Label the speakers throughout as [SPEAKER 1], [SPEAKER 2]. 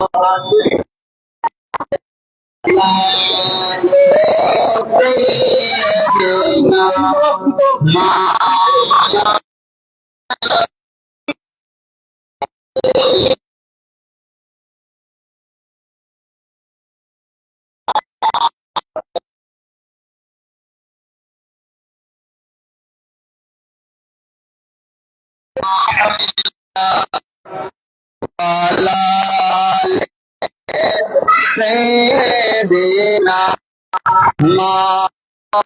[SPEAKER 1] Allah سيدنا مولانا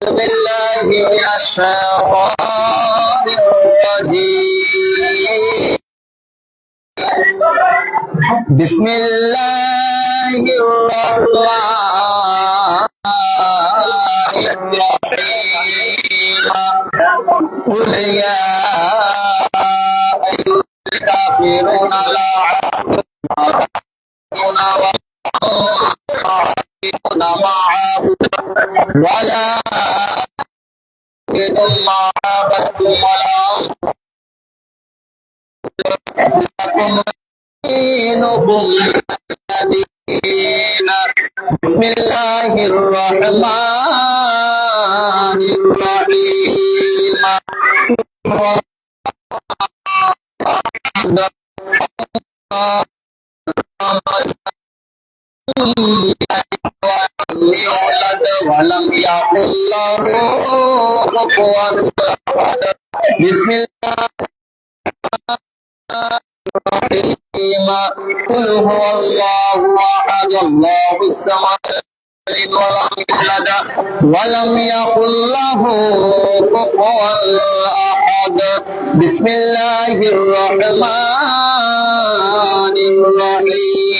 [SPEAKER 1] بالله من الشيطان الرجيم بسم الله الرحمن الرحيم قل يا أيها الكافرون لا أعبدون معه ولا أعبد ما عبدتم ولا لكم دينكم دين بسم الله الرحمن الرحيم ولم يكن له كفوا بسم الله الرحيم قل هو الله احد الله يلد ولم ولم يكن له كفوا احد بسم الله الرحمن الرحيم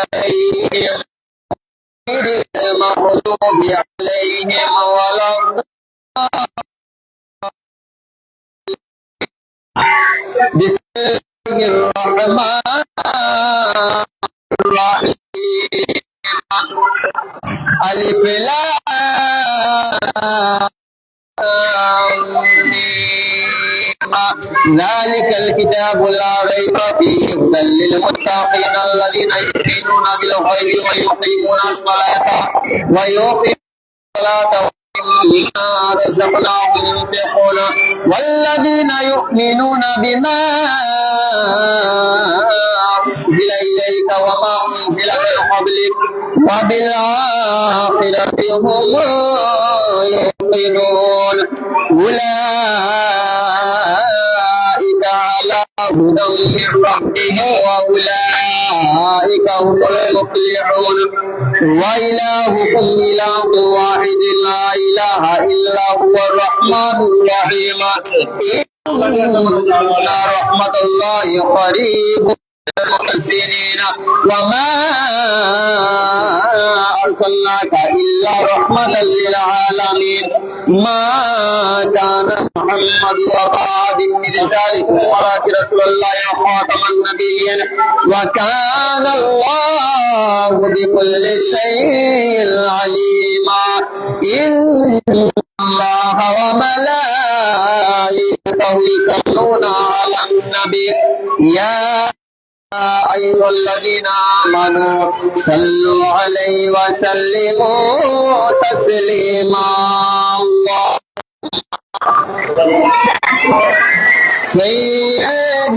[SPEAKER 1] عليهم غير المغضوب عليهم ولا بسم الله الرحمن الرحيم ألف لام ميم ذلك الكتاب لا ريب فيه هدى للمتقين الذين يؤمنون بالغيب ويقيمون الصلاة ويقيمون الصلاة ومما رزقناهم ينفقون. والذين يؤمنون بما أنزل إليك وما أنزل من قبلك وبالآخرة هم يوقنون. أولئك هدى من ربهم وأولئك هم المفلحون وإلهكم إله واحد لا إله إلا هو الرحمن الرحيم إن رحمة الله قريب المحسنين وما أرسلناك إلا رحمة للعالمين. ما كان محمد وقاد من رسالكم ولكن رسول الله وخاتم النبيين. وكان الله بكل شيء عليما. إن الله وملائكته يصلون على النبي. يا أيها الذين آمنوا صلوا عليه وسلموا تسليما الله سيدنا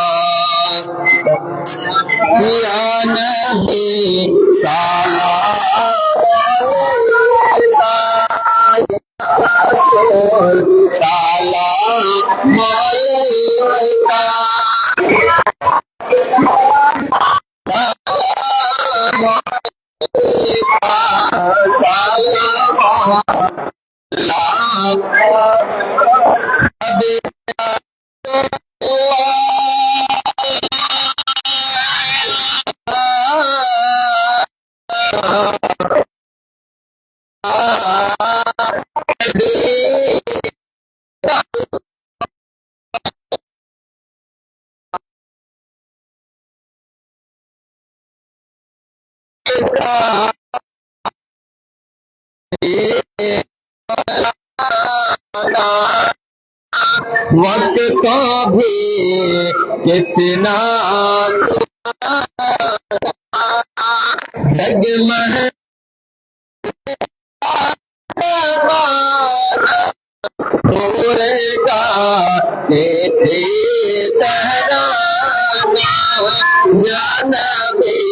[SPEAKER 1] নবী সালাম वक्त को भी कितना जगमग पूरेगा तेरे तहराना जाना भी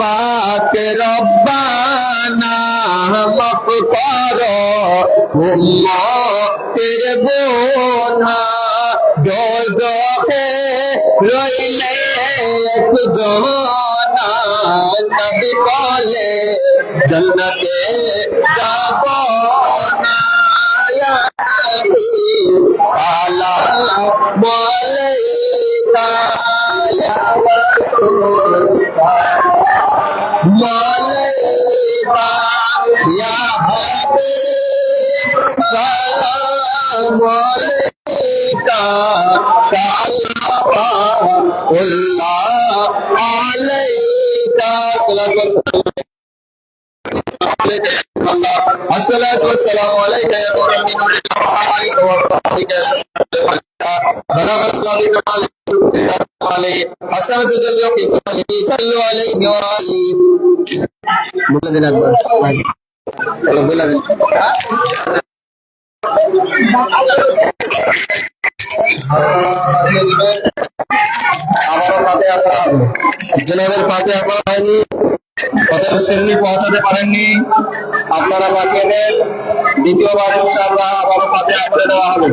[SPEAKER 1] পাক রব্বানা মাফ করো উম্মতের গুনাহ দোজখে রইলে একজনা নবী বলে জন্নতে যাব না সালাম রাসূল মালাইকা ইয়া হাবিব সালাম আলাইকা
[SPEAKER 2] عليك يا نور من نور الله وعليك وصحبك يا بلغ الله كمال عليه حسنة جميع في صالحه صلوا عليه وعليه বলে দিন একবার বলে বলে দিন আমারও পাতে আপনার জেনারেল পাতে আপনার হয়নি অতএব শ্রেণী পৌঁছাতে পারেননি আপনারা পাঠিয়েছেন দ্বিতীয়বার ইনশাআল্লাহ আবারও পাতে করে দেওয়া হবে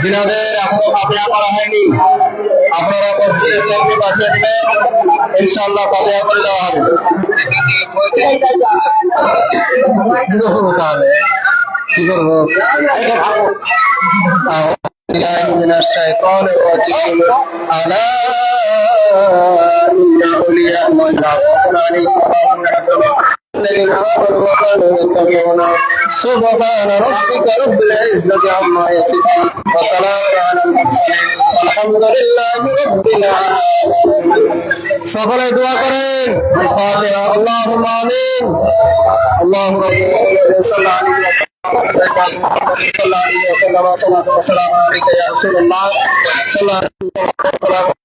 [SPEAKER 2] জিনাদের এখনো পাতে করা হয়নি আপনারা মসজিদে শ্রেণী পাঠিয়ে দিবেন ইনশাআল্লাহ পাতে করে দেওয়া হবে কি করবো তাহলে কি করবো أعوذ بالله من الشيطان الرجيم ألا إن أولياء الله لا خوف عليهم ولا هم يحزنون الذين آمنوا وكانوا يتقون سبحان ربك رب العزة عما يصفون وسلام على المرسلين الحمد لله رب العالمين সকলে দোয়া করেন ফাতিহা আল্লাহুম্মা আমিন আল্লাহু রাব্বুল সাল্লাল্লাহু আলাইহি صلى الله عليه وسلم والصلاة والسلام عليك يا رسول الله صلى الله عليه وسلم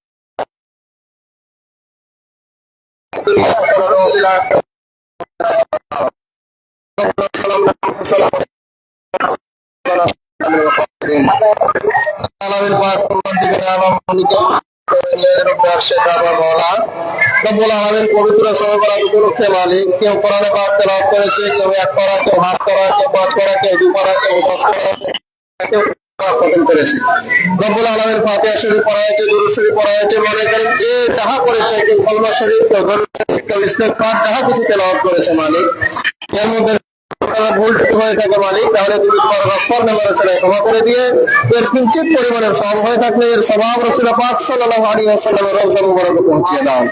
[SPEAKER 2] পবিত্র সহকরা উপলক্ষে মালিক কেউ কোরআনে তেলাওয়াত করেছে কেউ এক করা কেউ হাত করা কেউ পাঁচ করা কেউ দু করা কেউ দশ করা কেউ এর মধ্যে ভুল হয়ে থাকে তাহলে ক্ষমা করে দিয়ে এর কিঞ্চিত পরিমাণের সব হয়ে থাকলে এর স্বভাব রসুল পাক সাল্লাল্লাহু আলাইহি ওয়াসাল্লামের রওজা মুবারকে পৌঁছিয়ে দাও।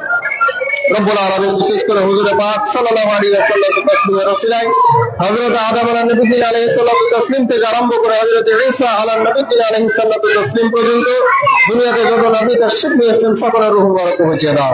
[SPEAKER 2] দুনিয়াতে যত নবী নিয়েছেন সকলের রূহ বরক পৌঁছে দাও।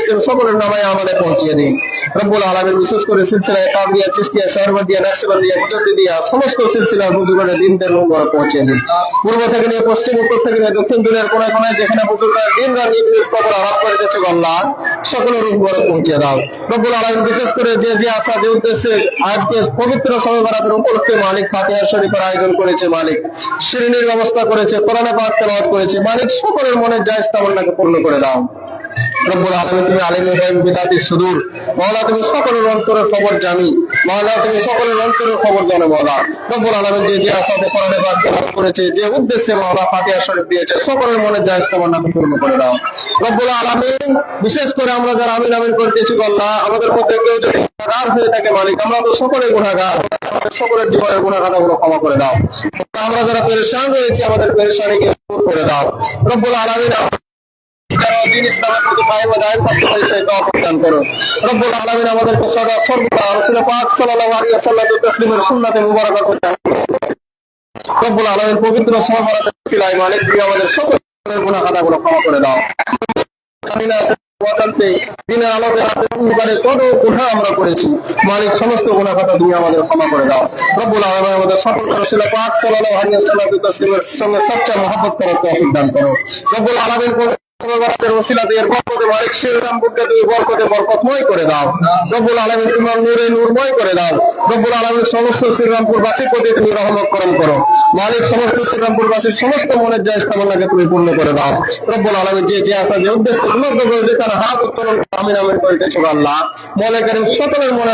[SPEAKER 2] এসেছেন সকলের নামে আমাদের পৌঁছিয়ে দিন রব্বুল আলামিন বিশেষ করে সিলসিলায় কাবরিয়া চিশতিয়া শহরবাদিয়া নকশবন্দিয়া মুজাদ্দিদিয়া সমস্ত সিলসিলা বুজুর্গদের দিনদের নম্বর পৌঁছে দিন পূর্ব থেকে নিয়ে পশ্চিম, উত্তর থেকে নিয়ে দক্ষিণ দুনিয়ার কোনায় কোনায় যেখানে বুজুর্গরা দিন রাত নিজ কবর আলাপ করে গেছে আল্লাহ সকলের বড় পৌঁছে দাও। রব্বুল আলামিন বিশেষ করে যে যে আশা যে উদ্দেশ্যে আজকে পবিত্র সময় বারাতের উপলক্ষে মালিক ফাতিহা শরীফের আয়োজন করেছে মালিক শ্রেণির ব্যবস্থা করেছে, কোরআনে তেলাওয়াত করেছে। মালিক সকলের মনে জায়েজ তামান্নাকে পূর্ণ করে দাও। সকলের সকলের দিয়েছে করে বিশেষ করে আমরা যারা আমিন আমিন করতেছি আল্লাহ আমাদের মধ্যে কেউ যদি গুনাহগার হয়ে থাকে, মালিক, আমরা তো সকলে আমাদের সকলের জীবনের গুনাহগারগুলো ক্ষমা করে দাও। আমরা যারা পেরেশান রয়েছি, আমাদের পেরেশানিকে দূর করে দাও। রব্বুল আলামিন মালিক আমরা করেছি, মালিক সমস্ত গুনাহ খাতা দিয়ে আমাদের ক্ষমা করে দাও। রব্বুল আলামিন আমাদের সকল পাক সাল্লাল্লাহু সঙ্গে সবচেয়ে মহব্বত করার করো। রব্বুল আলামিন করে দাও। রব্বুল আলামিন তোমার নূরে নূরময় করে দাও। রব্বুল আলামিন সমস্ত শ্রীরামপুর প্রতি তুমি করো। মালিক সমস্ত শ্রীরামপুর বাসীর সমস্ত মনের তুমি পূর্ণ করে দাও। যে আশা, যে তারা হাত আল্লাহ। মনে করেন সকলের মনে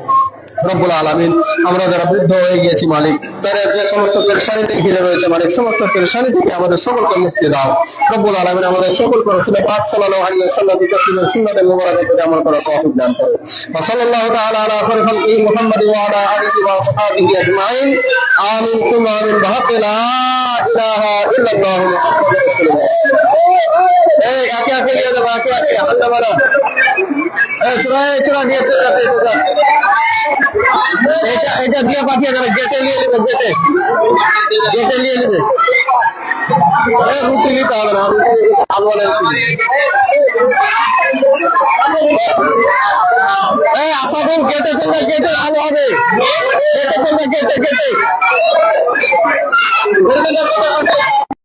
[SPEAKER 2] রব্বুল আলামিন, আমরা যারা বুদ্ধ হয়ে গিয়েছি মালিক তারা যে সমস্ত পেরেশানিতে ঘিরে রয়েছে মালিক, সমস্ত পেরেশানি থেকে আমাদের সকলকে মুক্তি দাও। রব্বুল আলামিন আমাদের সকলকে রসুল পাক সুন্নাতের মুবারাকের প্রতি আমল করার তৌফিক দান করো ওয়া আলা ওয়া আলা আজমাইন। আমিন ইলাহা এই এই চূড়া এই যাবে। এটা দিয়ে পাঠিয়ে দেবে গেটে নিয়ে নেবে গেটে গেটে নিয়ে নেবে। রুটি নিতে হবে না, রুটি ভালো এই আসাদুল গেটে চলে গেটে ভালো হবে। গেটে চলে গেটে গেটে